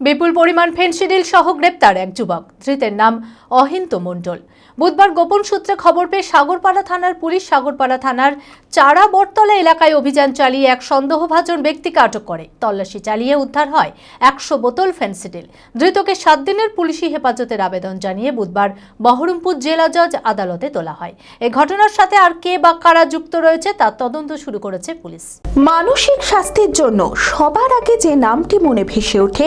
বিপুল পরিমাণ ফেন্সিডিল সহ গ্রেপ্তার এক যুবক। ধৃতের নাম অহিন্ত মণ্ডল। বুধবার গোপন সূত্রে খবর পেয়ে সাগরপাড়া থানার পুলিশ সাগরপাড়া থানার চারা বটতলা এলাকায় অভিযান চালিয়ে এক সন্দেহভাজন ব্যক্তিকে আটক করে। তল্লাশি চালিয়ে উদ্ধার হয় একশো বোতল ফেন্সিডিল। ধৃতকে সাত দিনের পুলিশি হেফাজতের আবেদন জানিয়ে বুধবার বহরমপুর জেলা জজ আদালতে তোলা হয়। এ ঘটনার সাথে আর কে বা কারা যুক্ত রয়েছে তার তদন্ত শুরু করেছে পুলিশ। মানসিক স্বাস্থ্যের জন্য সবার আগে যে নামটি মনে ভেসে ওঠে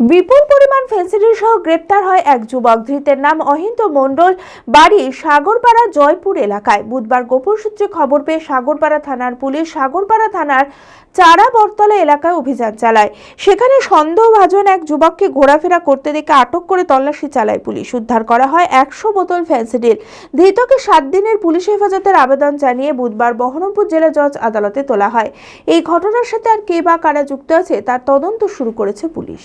বিপুল পরিমাণ ফেন্সিডিল সহ গ্রেপ্তার হয় এক যুবক। ধৃতের নাম অহিন্ত মণ্ডল, বাড়ি সাগরপাড়া, জয়পুর এলাকায়। বুধবার গোপন সূত্রে খবর পেয়ে সাগরপাড়া থানার পুলিশ সাগরপাড়া থানার চারা বটতলা এলাকায় অভিযান চালায়। সেখানে সন্দেহভাজন এক যুবককে ঘোরাফেরা করতে দেখে আটক করে তল্লাশি চালায় পুলিশ। উদ্ধার করা হয় একশো বোতল ফেন্সিডিল। ধৃতকে সাত দিনের পুলিশ হেফাজতের আবেদন জানিয়ে বুধবার বহরমপুর জেলা জজ আদালতে তোলা হয়। এই ঘটনার সাথে আর কে বা কারা যুক্ত আছে তার তদন্ত শুরু করেছে পুলিশ।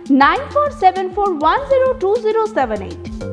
9474102078.